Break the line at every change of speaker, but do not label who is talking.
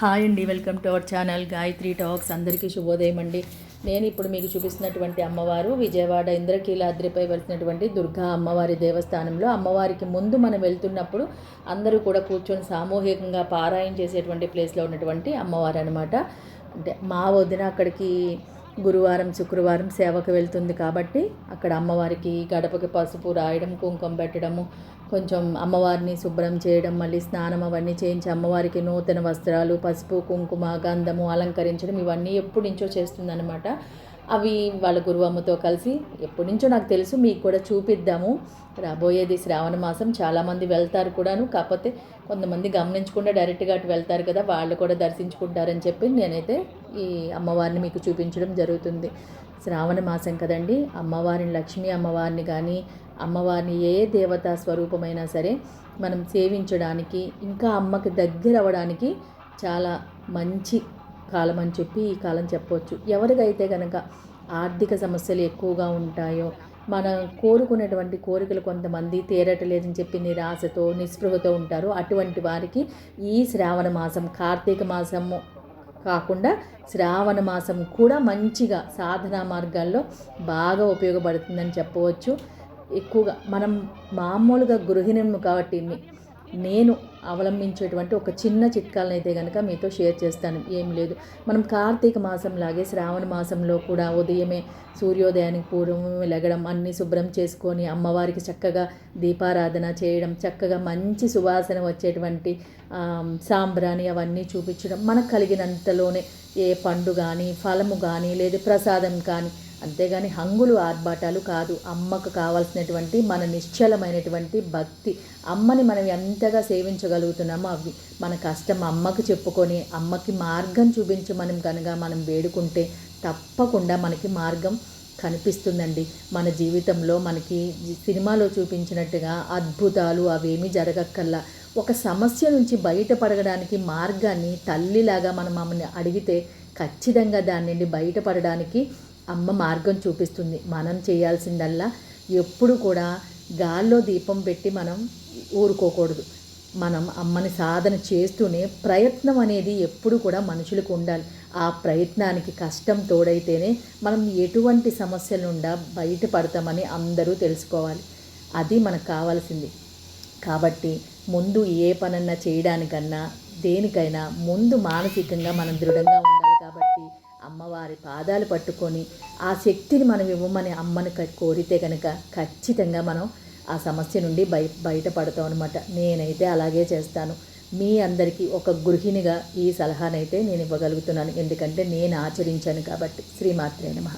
Hi అండి welcome to our channel Gayatri talks. అందరికీ శుభోదయం అండి. నేను ఇప్పుడు మీకు చూపిస్తున్నటువంటి అమ్మవారు విజయవాడ ఇంద్రకీలాద్రిపై వెళ్తున్నటువంటి దుర్గా అమ్మవారి దేవస్థానంలో. అమ్మవారికి ముందు మనం వెళ్తున్నప్పుడు అందరూ కూడా కూర్చొని సామూహికంగా పారాయణ చేసేటువంటి ప్లేస్లో ఉన్నటువంటి అమ్మవారు అనమాట అంటే మా వదిన అక్కడికి గురువారం శుక్రవారం సేవకు వెళ్తుంది కాబట్టి అక్కడ అమ్మవారికి గడపకి పసుపు రాయడం కుంకుమ పెట్టడము కొంచెం అమ్మవారిని శుభ్రం చేయడం మళ్ళీ స్నానం అవన్నీ చేయించి అమ్మవారికి నూతన వస్త్రాలు పసుపు కుంకుమ గంధము అలంకరించడం ఇవన్నీ ఎప్పటి నుంచో చేస్తుందన్నమాట. అవి వాళ్ళ గురువమ్మతో కలిసి ఎప్పటి నుంచో నాకు తెలుసు మీకు కూడా చూపిద్దాము. రాబోయేది శ్రావణ మాసం చాలామంది వెళ్తారు కూడాను. కాకపోతే కొంతమంది గమనించకుండా డైరెక్ట్గా అటు వెళ్తారు కదా వాళ్ళు కూడా దర్శించుకుంటారని చెప్పి నేనైతే ఈ అమ్మవారిని మీకు చూపించడం జరుగుతుంది. శ్రావణ మాసం కదండి అమ్మవారిని లక్ష్మీ అమ్మవారిని కానీ అమ్మవారిని ఏ దేవతా స్వరూపమైనా సరే మనం సేవించడానికి ఇంకా అమ్మకి దగ్గర అవ్వడానికి చాలా మంచి కాలం అని చెప్పి ఈ కాలం చెప్పవచ్చు ఎవరికైతే కనుక ఆర్థిక సమస్యలు ఎక్కువగా ఉంటాయో మనం కోరుకునేటువంటి కోరికలు కొంతమంది తీరటలేదని చెప్పి నిరాశతో నిస్పృహతో ఉంటారు అటువంటి వారికి ఈ శ్రావణ మాసం కార్తీక మాసము కాకుండా శ్రావణ మాసం కూడా మంచిగా సాధనా మార్గాల్లో బాగా ఉపయోగపడుతుందని చెప్పవచ్చు. ఎక్కువగా మనం మామూలుగా గృహిణిము కాబట్టి నేను అవలంబించేటువంటి ఒక చిన్న చిట్కాలను అయితే కనుక మీతో షేర్ చేస్తాను. ఏం లేదు. మనం కార్తీక మాసం లాగే శ్రావణ మాసంలో కూడా ఉదయమే సూర్యోదయానికి పూర్వం లెగడం అన్నీ శుభ్రం చేసుకొని అమ్మవారికి చక్కగా దీపారాధన చేయడం చక్కగా మంచి సువాసన వచ్చేటువంటి సాంబ్రాణి అవన్నీ చూపించడం మనకు కలిగినంతలోనే ఏ పండు కానీ ఫలము కానీ లేదా ప్రసాదం కానీ అంతేగాని హంగులు ఆర్భాటాలు కాదు. అమ్మకు కావాల్సినటువంటి మన నిశ్చలమైనటువంటి భక్తి అమ్మని మనం ఎంతగా సేవించగలుగుతున్నామో అవి. మన కష్టం అమ్మకు చెప్పుకొని అమ్మకి మార్గం చూపించమని కనుక మనం వేడుకుంటే తప్పకుండా మనకి మార్గం కనిపిస్తుందండి. మన జీవితంలో మనకి సినిమాలో చూపించినట్టుగా అద్భుతాలు అవేమీ జరగక్కల్లా ఒక సమస్య నుంచి బయటపడడానికి మార్గాన్ని తల్లిలాగా మనం మమ్మల్ని అడిగితే ఖచ్చితంగా దాని నుండి బయటపడడానికి అమ్మ మార్గం చూపిస్తుంది. మనం చేయాల్సిందల్లా ఎప్పుడు కూడా గాల్లో దీపం పెట్టి మనం ఊరుకోకూడదు. మనం అమ్మని సాధన చేస్తూనే ప్రయత్నం అనేది ఎప్పుడు కూడా మనుషులకు ఉండాలి. ఆ ప్రయత్నానికి కష్టం తోడైతేనే మనం ఎటువంటి సమస్యల నుండా బయటపడతామని అందరూ తెలుసుకోవాలి. అది మనకు కావాల్సింది. కాబట్టి ముందు ఏ పనన్నా చేయడానికన్నా దేనికైనా ముందు మానసికంగా మనం దృఢంగా ఉండాలి పాదాలు పట్టుకొని ఆ శక్తిని మనం ఇవ్వమని అమ్మని కోరితే కనుక ఖచ్చితంగా మనం ఆ సమస్య నుండి బయ బయటపడతాం అనమాట నేనైతే అలాగే చేస్తాను. మీ అందరికీ ఒక గృహిణిగా ఈ సలహానైతే నేను ఇవ్వగలుగుతున్నాను. ఎందుకంటే నేను ఆచరించాను కాబట్టి. శ్రీమాత్రే నమ.